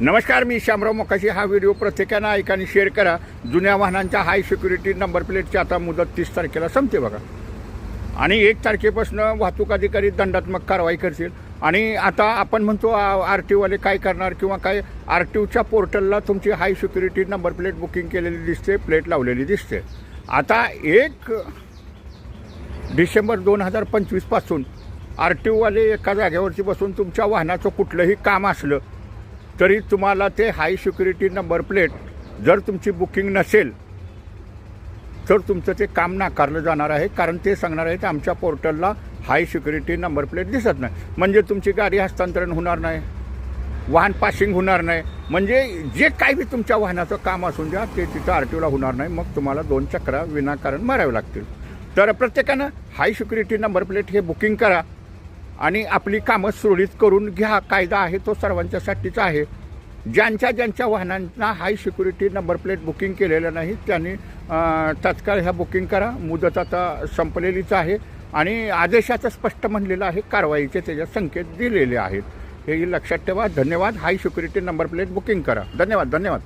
नमस्कार मी श्यामराव मोकाशी. हा व्हिडिओ प्रत्येकानं ऐका आणि शेअर करा. जुन्या वाहनांच्या हाय सिक्युरिटी नंबर प्लेटची आता मुदत तीस तारखेला संपते बघा. आणि एक तारखेपासून वाहतूक अधिकारी दंडात्मक कारवाई करतील. आणि आता आपण म्हणतो आर टी ओवाले काय करणार किंवा काय आर टी ओच्या पोर्टलला तुमची high security number plate booking केलेली दिसते प्लेट लावलेली दिसते. आता एक डिसेंबर दोन हजार पंचवीसपासून आर टी ओवाले एका जागेवरती बसून तुमच्या वाहनाचं कुठलंही काम असलं तरी तुम्हाला ते हाय सिक्युरिटी नंबर प्लेट जर तुमची बुकिंग नसेल तर तुमचं ते काम नाकारलं जाणार आहे. कारण ते सांगणार आहेत आमच्या पोर्टलला हाय सिक्युरिटी नंबर प्लेट दिसत नाही. म्हणजे तुमची गाडी हस्तांतरण होणार नाही वाहन पासिंग होणार नाही. म्हणजे जे काही बी तुमच्या वाहनाचं काम असून द्या ते तिथं आर टी ओला होणार नाही. मग तुम्हाला दोन चक्रा विनाकारण मारावे लागतील. तर प्रत्येकानं हाय सिक्युरिटी नंबर प्लेट हे बुकिंग करा. आणि आपली कामं सुरळीत करून घ्या. कायदा आहे तो सर्वांच्यासाठीच आहे. ज्यांच्या ज्यांच्या वाहनांना high security number plate booking केलेलं नाही त्यांनी तात्काळ ह्या बुकिंग करा. मुदत आता संपलेलीच आहे. आणि आदेशाचं स्पष्ट म्हणलेलं आहे कारवाईचे त्याच्या संकेत दिलेले आहेत. हे लक्षात ठेवा. धन्यवाद. High security number plate booking करा. धन्यवाद धन्यवाद.